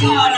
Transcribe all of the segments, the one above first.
God.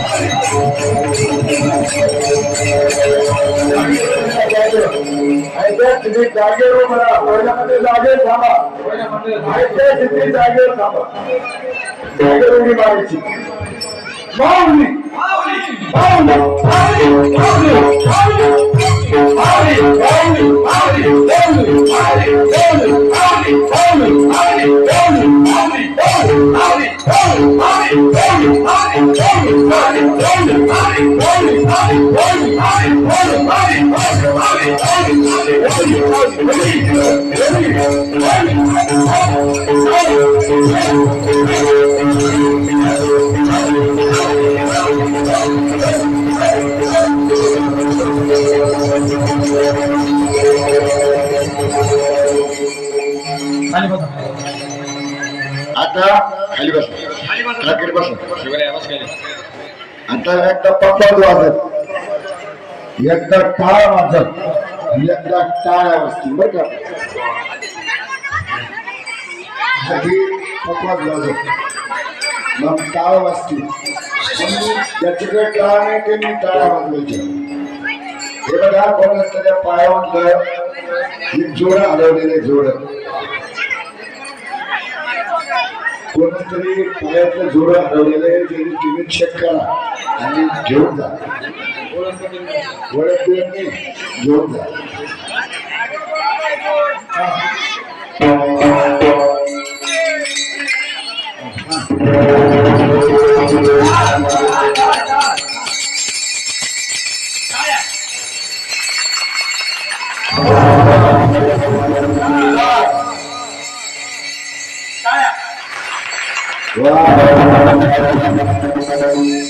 అయితే ఇది జాగేరు మన కోయిలపల్లి జాగే ధామ అయితే ఇది జాగేరు ధామ జాగేరుని మారించి మావులి మావులి మావులి మావులి మావులి మావులి మావులి మావులి మావులి మావులి మావులి మావులి మావులి మావులి మావులి మావులి మావులి మావులి మావులి आता खाली बसा. खाली बसा. आता एकदा पप्पा वाजत एकदा टाळ वाजत एकदा टाळ्या वाजतील बर का? आधी वाजत मग टाळ वाजतील टाळ नाही टाळ्या वाजवायच्या हे बघा त्याच्या पायावर एक जोड हलवलेले जोड. कोणतरी पायातलं जोड हलवलेलं आहे त्यांनी तुम्ही चेक करा आणि घेऊन जा. ओळख बिळख नाही घेऊन जा घेतलं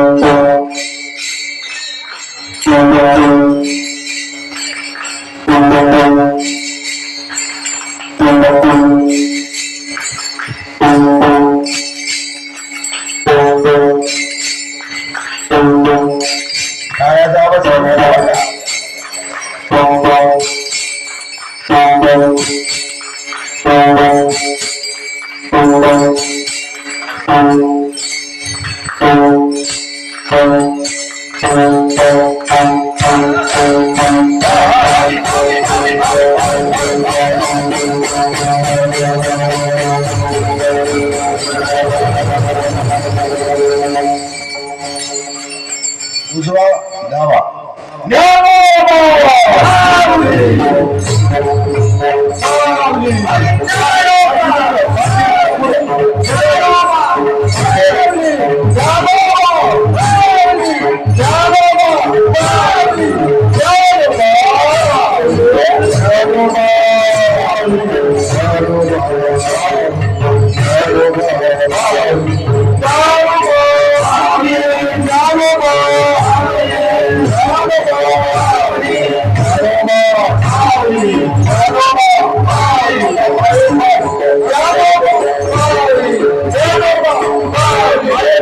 你说，你知道吧？你知道吧？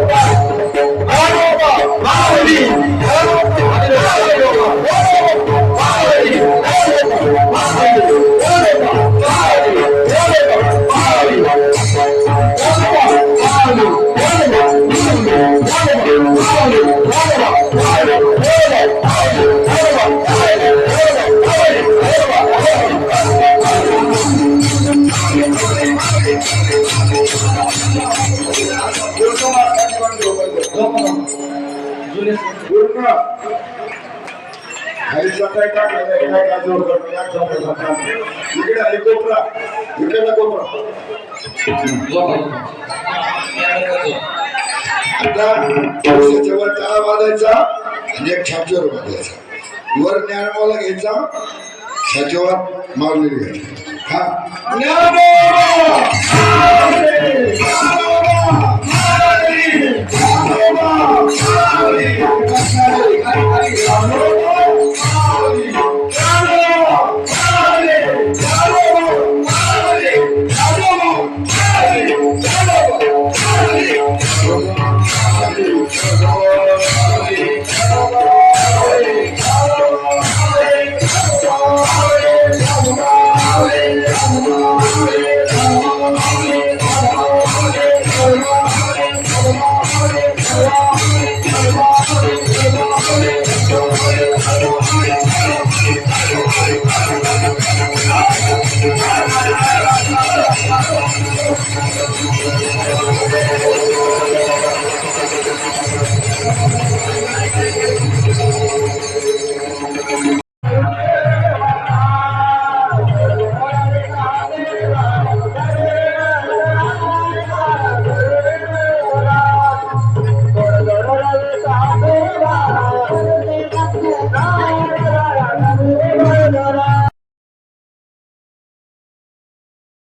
Bye. खाली टाकलं एका गाजवर करतो, इकडे आहे कोपरा इकडे कोपरा आता पावसाच्या वर टाळा वाजायचा आणि एक छापच्यावर वाजायचा वर ज्ञानमाला घ्यायचा. छाच्यावर मारलेली घ्यायची हा ज्ञान